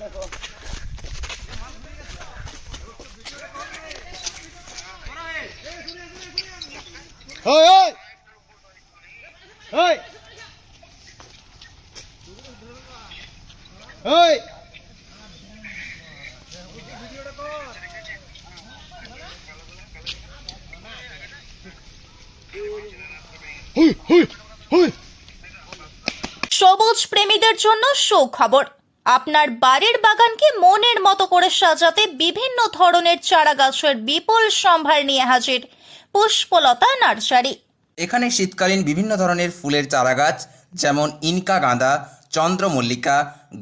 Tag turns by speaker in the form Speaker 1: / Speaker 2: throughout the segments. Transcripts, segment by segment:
Speaker 1: দেখো ওই ওই ওই ওই
Speaker 2: সবুজ প্রেমীদের জন্য সুখবর। আপনার বাড়ির বাগানকে মনের মতো করে সাজাতে বিভিন্ন ধরনের চারা গাছের বিপুল সম্ভার নিয়ে হাজির পুষ্পলতা নার্সারি।
Speaker 3: এখানে শীতকালীন বিভিন্ন ধরনের ফুলের চারাগাছ যেমন ইনকা গাঁদা চন্দ্রমল্লিকা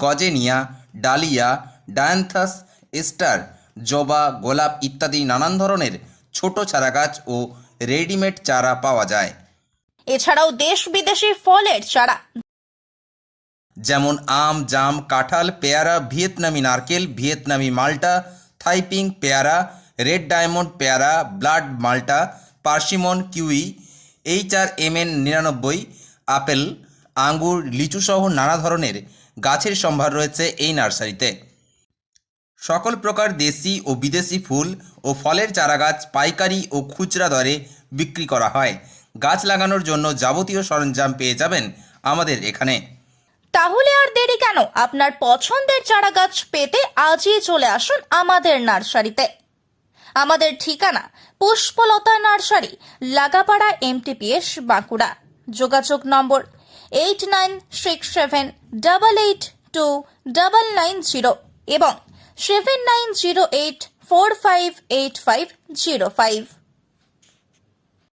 Speaker 3: গজেনিয়া ডালিয়া ডায়ান্থাস স্টার জবা গোলাপ ইত্যাদি নানান ধরনের ছোট চারাগাছ ও রেডিমেড চারা পাওয়া যায়।
Speaker 2: এছাড়াও দেশ বিদেশি ফলের চারা।
Speaker 3: যেমন আম, জাম, কাঁঠাল, পেয়ারা, ভিয়েতনামি নারকেল, ভিয়েতনামি মাল্টা, থাইপিং, পেয়ারা, রেড ডায়মন্ড পেয়ারা, ব্লাড মাল্টা, persimmon, kiwi, H R M N নিরানব্বই, আপেল, আঙ্গুর, লিচুসহ নানা ধরনের গাছের সম্ভার রয়েছে এই নার্সারিতে। সকল প্রকার দেশি ও বিদেশি ফুল ও ফলের চারাগাছ, পাইকারি ও খুচরা দরে বিক্রি করা হয়। গাছ লাগানোর জন্য যাবতীয় সরঞ্জাম পেয়ে যাবেন আমাদের এখানে।
Speaker 2: তাহলে আর দেরি কেন? আপনার পছন্দের চারা গাছ পেতে আজই চলে আসুন আমাদের নার্সারিতে। আমাদের ঠিকানা পুষ্পলতা নার্সারি, লাগাপাড়া এমটিপিএস, বাঁকুড়া। যোগাযোগ number eight nine six seven double eight two double nine zero এবং seven nine zero eight four five eight five zero five.